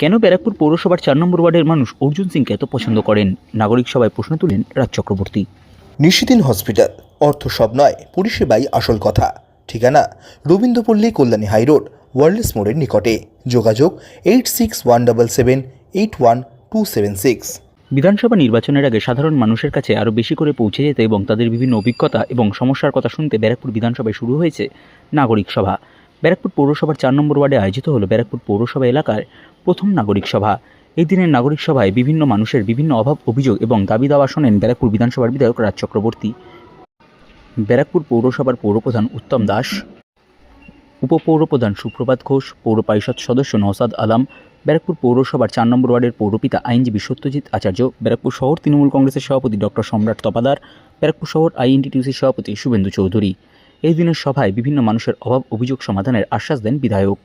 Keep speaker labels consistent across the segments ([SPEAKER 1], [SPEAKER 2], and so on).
[SPEAKER 1] কেন ব্যারাকপুর পৌরসভার চার নম্বর ওয়ার্ডের মানুষ অর্জুন সিংকে এত পছন্দ করেন? নাগরিক সভায় প্রশ্ন তুলেন রাজ চক্রবর্তী।
[SPEAKER 2] নিশিদিন হসপিটাল অর্থ সব নয় পরিষেবাই আসল কথা। ঠিকানা রবীন্দ্রপল্লী কল্যাণী হাইরোড ওয়ার্ল্ডস মোড়ের নিকটে। যোগাযোগ eight six one double seven eight one two seven six.
[SPEAKER 1] বিধানসভা নির্বাচনের আগে সাধারণ মানুষের কাছে আরও বেশি করে পৌঁছে যেতে এবং তাদের বিভিন্ন অভিজ্ঞতা এবং সমস্যার কথা শুনতে ব্যারাকপুর বিধানসভায় শুরু হয়েছে নাগরিক সভা। ব্যারাকপুর পৌরসভার চার নম্বর ওয়ার্ডে আয়োজিত হলো ব্যারাকপুর পৌরসভা এলাকার প্রথম নাগরিক সভা। এই দিনের নাগরিক সভায় বিভিন্ন মানুষের বিভিন্ন অভাব, অভিযোগ এবং দাবি দাওয়া শোনেন ব্যারাকপুর বিধানসভার বিধায়ক রাজ চক্রবর্তী। ব্যারাকপুর পৌরসভার পৌরপ্রধান উত্তম দাস, উপপৌরপ্রধান সুপ্রভাত ঘোষ, পৌর পরিষদ সদস্য নওসাদ আলাম, ব্যারাকপুর পৌরসভার চার নম্বর ওয়ার্ডের পৌরপিতা আইনজীবী সত্যজিৎ আচার্য, ব্যারাকপুর শহর তৃণমূল কংগ্রেসের সভাপতি ডক্টর সম্রাট তপাদার, ব্যারাকপুর শহর আইএনটিটিউসির সভাপতি শুভেন্দু চৌধুরী। এই দিনের সভায় বিভিন্ন মানুষের অভাব, অভিযোগ সমাধানের আশ্বাস দেন বিধায়ক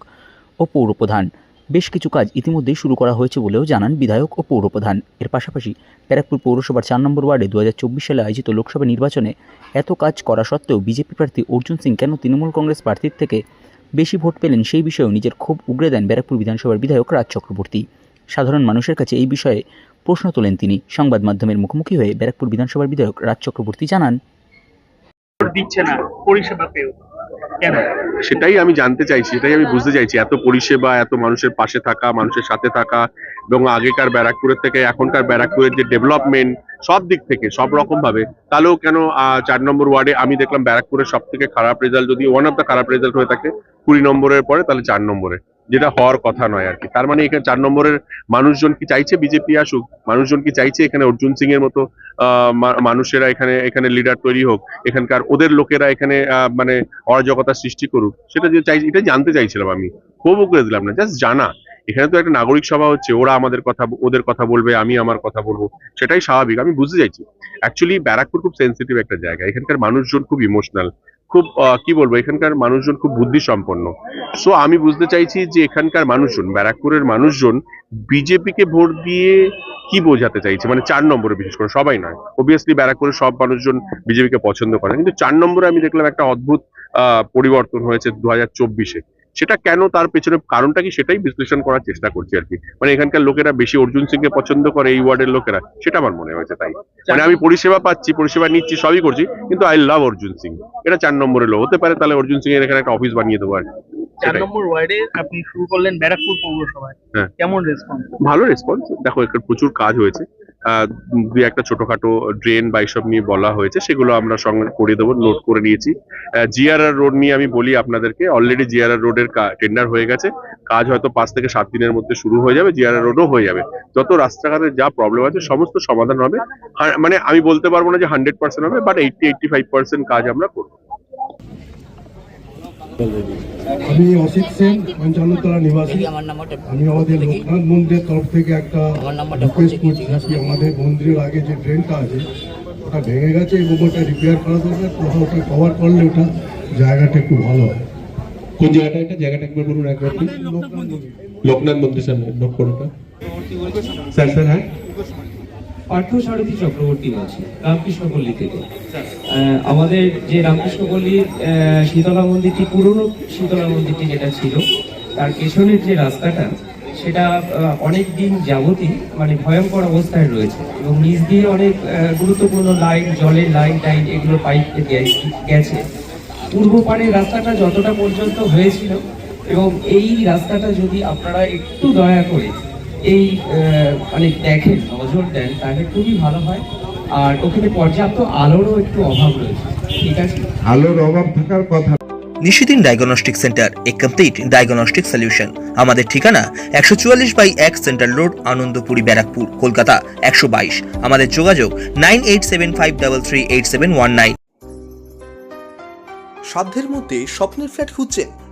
[SPEAKER 1] ও পৌরপ্রধান। বেশ কিছু কাজ ইতিমধ্যেই শুরু করা হয়েছে বলেও জানান বিধায়ক ও পৌরপ্রধান। এর পাশাপাশি ব্যারাকপুর পৌরসভার চার নম্বর ওয়ার্ডে দু হাজার চব্বিশ সালে আয়োজিত লোকসভা নির্বাচনে এত কাজ করা সত্ত্বেও বিজেপি প্রার্থী অর্জুন সিং কেন তৃণমূল কংগ্রেস প্রার্থীর থেকে বেশি ভোট পেলেন সেই বিষয়েও নিজের ক্ষোভ উগরে দেন ব্যারাকপুর বিধানসভার বিধায়ক রাজ চক্রবর্তী। সাধারণ মানুষের কাছে এই বিষয়ে প্রশ্ন তোলেন তিনি। সংবাদ মাধ্যমের মুখোমুখি হয়ে ব্যারাকপুর বিধানসভার বিধায়ক রাজ চক্রবর্তী জানান,
[SPEAKER 3] দিচ্ছে না, পরিষেবা পেয়েও। কেন?
[SPEAKER 4] সেটাই আমি জানতে চাইছি, সেটাই আমি বুঝতে চাইছি। এত পরিষেবা, এত মানুষের পাশে থাকা, মানুষের সাথে থাকা এবং আগেকার ব্যারাকপুরের থেকে এখনকার ব্যারাকপুরের যে ডেভেলপমেন্ট সব দিক থেকে, সব রকম ভাবে তাহলেও কেন চার নম্বর ওয়ার্ডে আমি দেখলাম ব্যারাকপুরের সব থেকে খারাপ রেজাল্ট যদি ওয়ান অফ দ্য খারাপ রেজাল্ট হয়ে থাকে, কুড়ি নম্বরের পরে, তাহলে চার নম্বরে। যেটা হওয়ার কথা নয় আর কি। তার মানে এখানে চার নম্বরের মানুষজন কি চাইছে বিজেপি আসুক? মানুষজন কি চাইছে এখানে অর্জুন সিং এর মতো মানুষেরা এখানে এখানে লিডার তৈরি হোক? এখানকার ওদের লোকেরা এখানে মানে অরাজকতা সৃষ্টি করুক? সেটা যে চাই, এটা জানতে চাইছিলাম আমি। খুব করে দিলাম না জাস্ট জানা। এখানে তো একটা নাগরিক সভা হচ্ছে, ওরা আমাদের কথা, ওদের কথা বলবে, আমি আমার কথা বলব। সেটাই স্বাভাবিক, আমি বুঝতে চাইছি। অ্যাকচুয়ালি ব্যারাকপুর খুব সেন্সিটিভ একটা জায়গা। এখানকার মানুষজন খুব ইমোশনাল খুব কি বলব, এখানকার মানুষজন খুব বুদ্ধি সম্পন্ন সো আমি বুঝতে চাইছি যে এখানকার মানুষজন, ব্যারাকপুরের মানুষজন বিজেপিকে ভোট দিয়ে কি বোঝাতে চাইছে? মানে চার নম্বরে বিশেষ করে, সবাই নয়। অবভিয়াসলি ব্যারাকপুরের সব মানুষজন বিজেপিকে পছন্দ করে কিন্তু চার নম্বরে আমি দেখলাম একটা অদ্ভুত পরিবর্তন হয়েছে দু হাজার চব্বিশে। সেটা কেন তার পেছনে কারণটা কি সেটাই বিশ্লেষণ করার চেষ্টা করছি আর কি। মানে এখানকার লোকেরা বেশি অর্জুন সিংকে পছন্দ করে এই ওয়ার্ডের লোকেরা সেটা আমার মনে হয়েছে তাই। মানে আমি পরিষেবা পাচ্ছি পরিষেবা নিচ্ছি সবই করছি কিন্তু আই লাভ অর্জুন সিং। এটা চার নম্বরের লোক হতে পারে তাহলে অর্জুন সিং এর এখানে একটা অফিস বানিয়ে দেবো আর কি।
[SPEAKER 3] চার নম্বর ওয়ার্ডে আপনি শুরু করলেন ব্যারাকপুর পৌরসভায়।
[SPEAKER 4] হ্যাঁ।
[SPEAKER 3] কেমন রেসপন্স
[SPEAKER 4] ভালো রেসপন্স দেখো এখানে প্রচুর কাজ হয়েছে। দুই একটা ছোটখাটো ড্রেন বা এইসব নিয়ে বলা হয়েছে, সেগুলো আমরা সঙ্গে করে দেবো নোট করে নিয়েছি। জিআরআর রোড নিয়ে আমি বলি আপনাদেরকে অলরেডি জিআরআর রোডের টেন্ডার হয়ে গেছে। কাজ হয়তো পাঁচ থেকে সাত দিনের মধ্যে শুরু হয়ে যাবে জিআরআর রোডও হয়ে যাবে। যত রাস্তাঘাটের যা প্রবলেম আছে, সমস্ত সমাধান হবে। মানে আমি বলতে পারব না যে হান্ড্রেড পার্সেন্ট হবে but eighty eighty five percent কাজ আমরা করব।
[SPEAKER 5] আমি অসিত সেন পঞ্চান্নতলা নিবাসী। আমি আমাদের লোকনাথ মন্দিরের তরফ থেকে একটা রিকোয়েস্ট করছি কি আমাদের মন্দিরের আগে যে ড্রেনটা আছে ওটা ভেঙে গেছে এবং ওটা রিপেয়ার করা দরকার কোথাও ওটা কভার করলে ওটা জায়গাটা একটু ভালো হয়।
[SPEAKER 6] কোন জায়গাটা এটা? জায়গাটা একবার বলুন একবার।
[SPEAKER 5] লোকনাথ মন্দির।
[SPEAKER 6] লোকনাথ মন্দির সামনে নোট স্যার স্যার হ্যাঁ?
[SPEAKER 7] পার্থ সারথী চক্রবর্তী বলছি রামকৃষ্ণপল্লী থেকে। আমাদের যে রামকৃষ্ণপল্লীর আহ, শীতলা মন্দিরটি পুরনো শীতলা মন্দিরটি যেটা ছিল তার পেছনের যে রাস্তাটা সেটা অনেক দিন যাবতই মানে ভয়ঙ্কর অবস্থায় রয়েছে এবং নিচ দিয়ে অনেক গুরুত্বপূর্ণ লাইন জলের লাইন টাইন এগুলো পাইপ গেছে। পূর্ব পাড়ের রাস্তাটা যতটা পর্যন্ত হয়েছিল এবং এই রাস্তাটা যদি আপনারা একটু দয়া করে এই মানে দেখেন নজর দেন তাহলে খুবই ভালো হয়। আর ওখানে পর্যাপ্ত আলোরও একটু অভাব রয়েছে। ঠিক আছে?
[SPEAKER 5] আলোর অভাব থাকার কথা।
[SPEAKER 2] নিশিদিন ডায়াগনস্টিক সেন্টার এ কমপ্লিট ডায়াগনস্টিক সলিউশন আমাদের ঠিকানা একশো চুয়াল্লিশ বাই এক সেন্ট্রাল রোড আনন্দপুরি ব্যারাকপুর কলকাতা একশো বাইশ। আমাদের যোগাযোগ nine eight seven five double three eight seven one nine. সাধ্যের মধ্যে স্বপ্নের ফ্ল্যাট খুঁজছেন